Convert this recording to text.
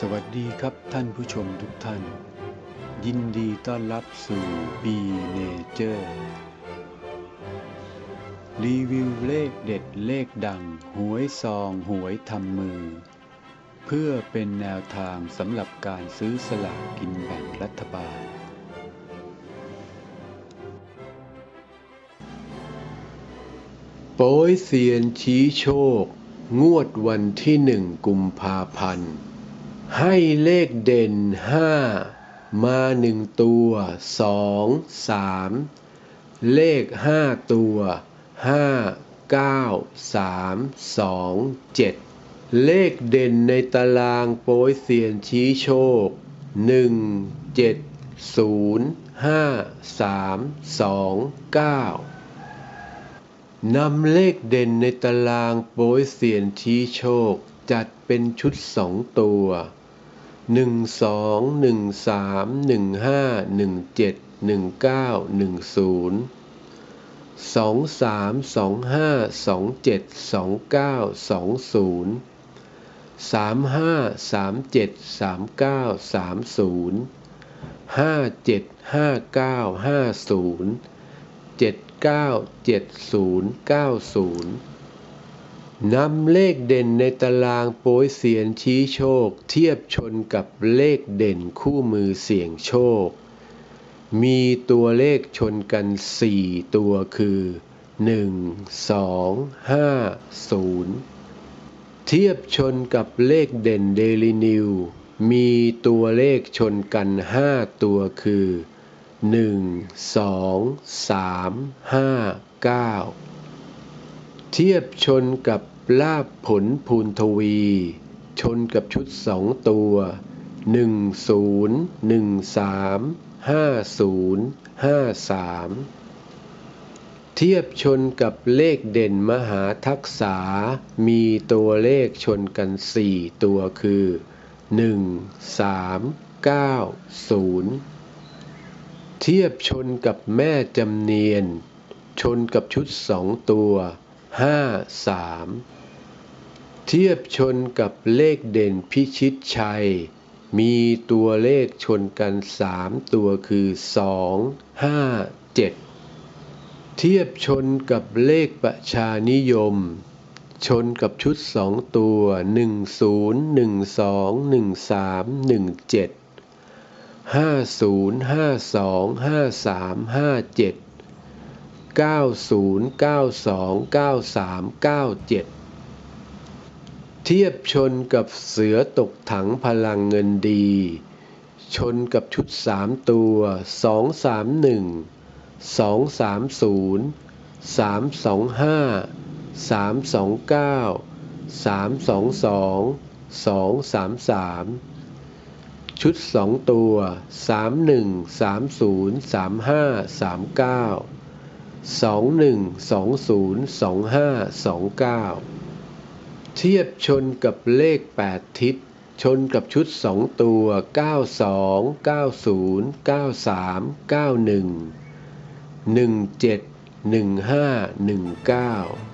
สวัสดีครับท่านผู้ชมทุกท่าน ยินดีต้อนรับสู่ B Nature รีวิวเลขเด็ดเลขดัง หวยซองหวยทำมือ เพื่อเป็นแนวทางสำหรับการซื้อสลากกินแบ่งรัฐบาล โป้ยเซียนชี้โชค งวดวันที่หนึ่งกุมภาพันธ์ ให้เลขเด่นห้ามาหนึ่งตัวสองสามเลขห้าตัวห้าเก้าสามสองเจ็ดเลขเด่นในตารางโป้ยเซียนชี้โชคหนึ่งเจ็ดศูนย์ห้าสามสองเก้า นำเลขเด่นในตารางโป้ยเซียนชี้โชค จัดเป็นชุดสองตัวหนึ่งสองหนึ่งสามหนึ่งห้าหนึ่งเจ็ดหนึ่งเก้าหนึ่งศูนย์สองสามสองห้าสองเจ็ดสองเก้าสองศูนย์สามห้าสามเจ็ดสามเก้าสามศูนย์ห้าเจ็ดห้าเก้าห้าศูนย์ เจ็ดเก้าเจ็ดศูนย์เก้าศูนย์นำเลขเด่นในตารางโป้ยเสียนชี้โชค เทียบชนกับเลขเด่นคู่มือเสี่ยงโชค มีตัวเลขชนกัน 4 ตัวคือ 1 2 5 0 เทียบชนกับเลขเด่นเดลินิว มีตัวเลขชนกัน 5 ตัวคือ หนึ่งสองสามห้าเก้าเทียบชนกับลาบผลภูนทวี ชนกับชุดสองตัวหนึ่งศูนย์หนึ่งสามห้าศูนย์ห้าสามเทียบชนกับเลขเด่นมหาทักษา มีตัวเลขชนกันสี่ตัวคือหนึ่งสามเก้าศูนย์ เทียบชนกับแม่จำเนียน ชนกับชุดสองตัวห้าสามเทียบชนกับเลขเด่นพิชิตชัย มีตัวเลขชนกันสามตัวคือสองห้าเจ็ดเทียบชนกับเลขประชานิยม ชนกับชุดสองตัวหนึ่งศูนย์หนึ่งสองหนึ่งสามหนึ่งเจ็ด ห้าศูนย์ห้าสองห้าสามห้าเจ็ดเก้าศูนย์เก้าสองเก้าสามเก้าเจ็ดเทียบชนกับเสือตกถังพลังเงินดี ชนกับชุดสามตัวสองสามหนึ่งสองสามศูนย์สามสองห้าสามสองเก้าสามสองสองสองสามสาม ชุดสองตัว 31 30 35 39 21202529 เทียบชนกับเลข 8 ทิศ ชนกับชุด 2 ตัว 92 90 93 91 17 15 19